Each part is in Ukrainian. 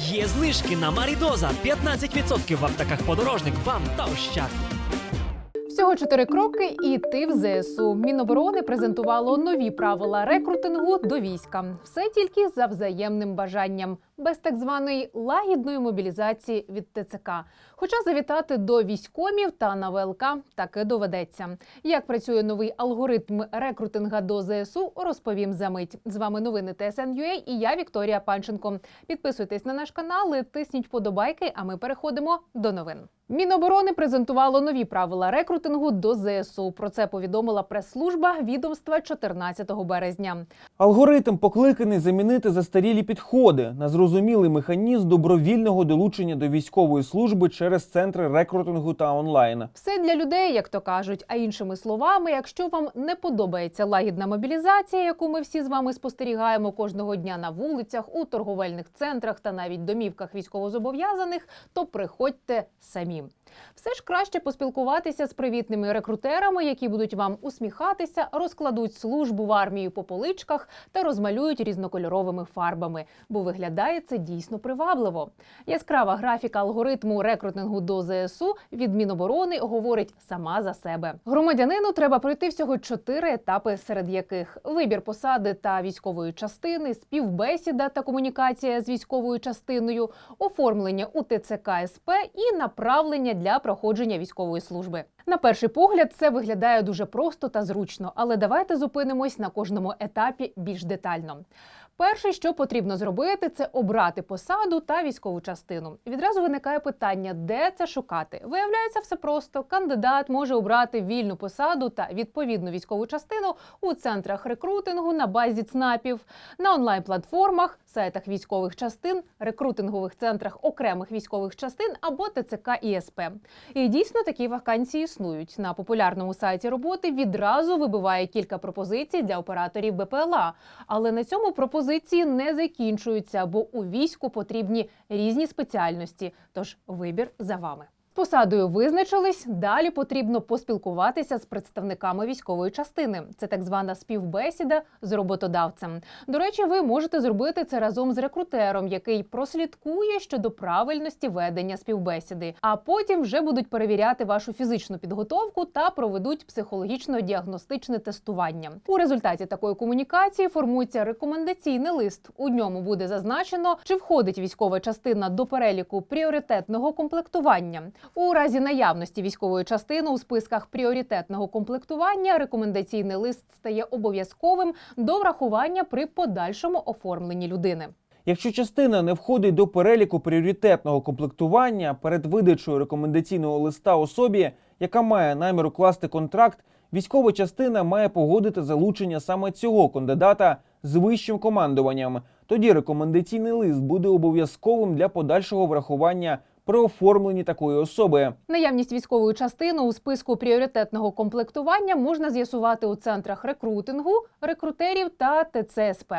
Є знижки на Марідоза 15% в аптеках подорожник, вам та ощад. Всього чотири кроки, і ти в ЗСУ. Міноборони презентувало нові правила рекрутингу до війська. Все тільки за взаємним бажанням, без так званої лагідної мобілізації від ТЦК. Хоча завітати до військомів та на ВЛК таки доведеться. Як працює новий алгоритм рекрутинга до ЗСУ, розповім за мить. З вами новини ТСН.UA і я Вікторія Панченко. Підписуйтесь на наш канал, тисніть вподобайки. А ми переходимо до новин. Міноборони презентувало нові правила рекрутингу до ЗСУ. Про це повідомила прес-служба відомства 14 березня. Алгоритм покликаний замінити застарілі підходи на зрозумілий механізм добровільного долучення до військової служби через центри рекрутингу та онлайн. Все для людей, як то кажуть. А іншими словами, якщо вам не подобається лагідна мобілізація, яку ми всі з вами спостерігаємо кожного дня на вулицях, у торговельних центрах та навіть домівках військовозобов'язаних, то приходьте самі. Все ж краще поспілкуватися з привітними рекрутерами, які будуть вам усміхатися, розкладуть службу в армії по поличках та розмалюють різнокольоровими фарбами, бо виглядає це дійсно привабливо. Яскрава графіка алгоритму рекрутингу до ЗСУ від Міноборони говорить сама за себе. Громадянину треба пройти всього чотири етапи, серед яких вибір посади та військової частини, співбесіда та комунікація з військовою частиною, оформлення у ТЦК СП і направлення для проходження військової служби. На перший погляд це виглядає дуже просто та зручно, але давайте зупинимось на кожному етапі більш детально. Перше, що потрібно зробити, це обрати посаду та військову частину. Відразу виникає питання, де це шукати. Виявляється, все просто. Кандидат може обрати вільну посаду та відповідну військову частину у центрах рекрутингу на базі ЦНАПів, на онлайн-платформах, сайтах військових частин, рекрутингових центрах окремих військових частин або ТЦК і СП. І дійсно такі вакансії існують. На популярному сайті роботи відразу вибиває кілька пропозицій для операторів БПЛА. Але на цьому пропозиції не закінчуються, бо у війську потрібні різні спеціальності. Тож вибір за вами. Посадою визначились. Далі потрібно поспілкуватися з представниками військової частини. Це так звана співбесіда з роботодавцем. До речі, ви можете зробити це разом з рекрутером, який прослідкує щодо правильності ведення співбесіди. А потім вже будуть перевіряти вашу фізичну підготовку та проведуть психологічно-діагностичне тестування. У результаті такої комунікації формується рекомендаційний лист. У ньому буде зазначено, чи входить військова частина до переліку пріоритетного комплектування. У разі наявності військової частини у списках пріоритетного комплектування рекомендаційний лист стає обов'язковим до врахування при подальшому оформленні людини. Якщо частина не входить до переліку пріоритетного комплектування перед видачею рекомендаційного листа особі, яка має намір укласти контракт, військова частина має погодити залучення саме цього кандидата з вищим командуванням. Тоді рекомендаційний лист буде обов'язковим для подальшого врахування при оформленні такої особи. Наявність військової частини у списку пріоритетного комплектування можна з'ясувати у центрах рекрутингу, рекрутерів та ТЦСП.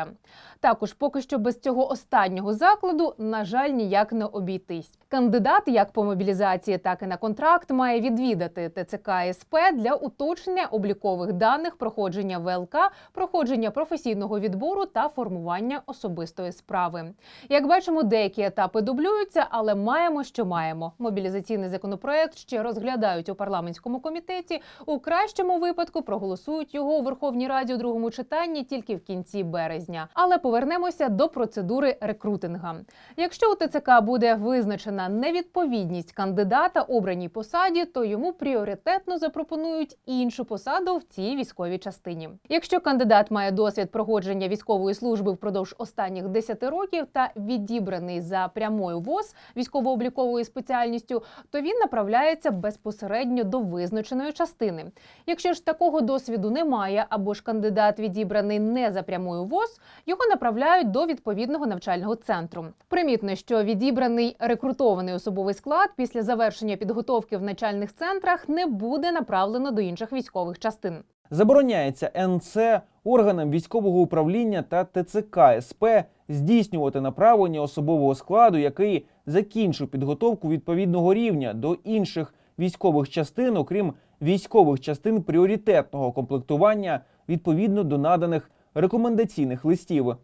Також поки що без цього останнього закладу, на жаль, ніяк не обійтись. Кандидат як по мобілізації, так і на контракт має відвідати ТЦК СП для уточнення облікових даних, проходження ВЛК, проходження професійного відбору та формування особистої справи. Як бачимо, деякі етапи дублюються, але маємо, що маємо. Мобілізаційний законопроект ще розглядають у парламентському комітеті. У кращому випадку проголосують його у Верховній Раді у другому читанні тільки в кінці березня. Але повернемося до процедури рекрутинга. Якщо у ТЦК буде визначена невідповідність кандидата обраній посаді, то йому пріоритетно запропонують іншу посаду в цій військовій частині. Якщо кандидат має досвід проходження військової служби впродовж останніх 10 років та відібраний за прямою ВОЗ військово-обліковою спеціальністю, то він направляється безпосередньо до визначеної частини. Якщо ж такого досвіду немає, або ж кандидат відібраний не за прямою ВОЗ, його направляють до відповідного навчального центру. Примітно, що відібраний рекрутований особовий склад після завершення підготовки в навчальних центрах не буде направлено до інших військових частин. Забороняється НЦ органам військового управління та ТЦК СП здійснювати направлення особового складу, який закінчив підготовку відповідного рівня до інших військових частин, окрім військових частин пріоритетного комплектування відповідно до наданих рекомендаційних листів.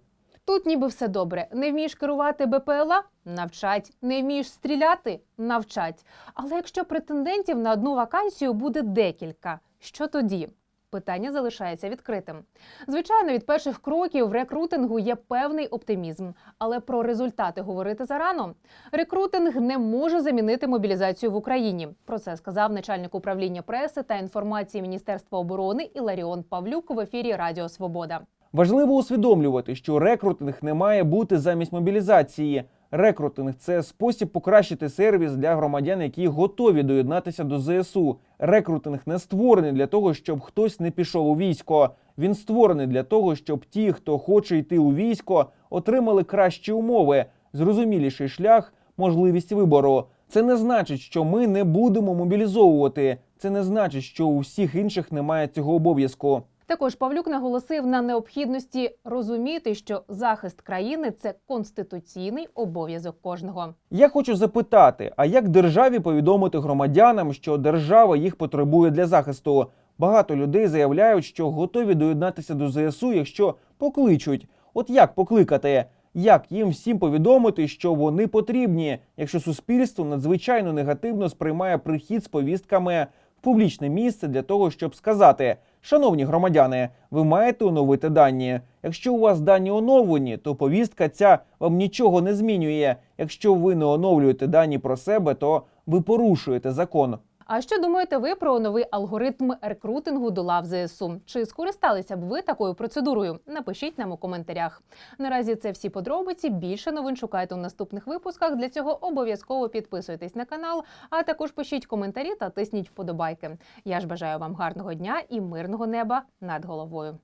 Тут ніби все добре. Не вмієш керувати БПЛА? Навчать. Не вмієш стріляти? Навчать. Але якщо претендентів на одну вакансію буде декілька, що тоді? Питання залишається відкритим. Звичайно, від перших кроків в рекрутингу є певний оптимізм, але про результати говорити зарано. Рекрутинг не може замінити мобілізацію в Україні. Про це сказав начальник управління преси та інформації Міністерства оборони Іларіон Павлюк в ефірі Радіо Свобода. Важливо усвідомлювати, що рекрутинг не має бути замість мобілізації. Рекрутинг це спосіб покращити сервіс для громадян, які готові доєднатися до ЗСУ. Рекрутинг не створений для того, щоб хтось не пішов у військо. Він створений для того, щоб ті, хто хоче йти у військо, отримали кращі умови, зрозуміліший шлях, можливість вибору. Це не значить, що ми не будемо мобілізовувати. Це не значить, що у всіх інших немає цього обов'язку. Також Павлюк наголосив на необхідності розуміти, що захист країни це конституційний обов'язок кожного. Я хочу запитати: а як державі повідомити громадянам, що держава їх потребує для захисту? Багато людей заявляють, що готові доєднатися до ЗСУ, якщо покличуть. От як покликати? Як їм всім повідомити, що вони потрібні, якщо суспільство надзвичайно негативно сприймає прихід з повістками публічне місце для того, щоб сказати: Шановні громадяни, ви маєте оновити дані. Якщо у вас дані оновлені, то повістка ця вам нічого не змінює. Якщо ви не оновлюєте дані про себе, то ви порушуєте закон. А що думаєте ви про новий алгоритм рекрутингу до лав ЗСУ? Чи скористалися б ви такою процедурою? Напишіть нам у коментарях. Наразі це всі подробиці. Більше новин шукайте у наступних випусках. Для цього обов'язково підписуйтесь на канал, а також пишіть коментарі та тисніть вподобайки. Я ж бажаю вам гарного дня і мирного неба над головою.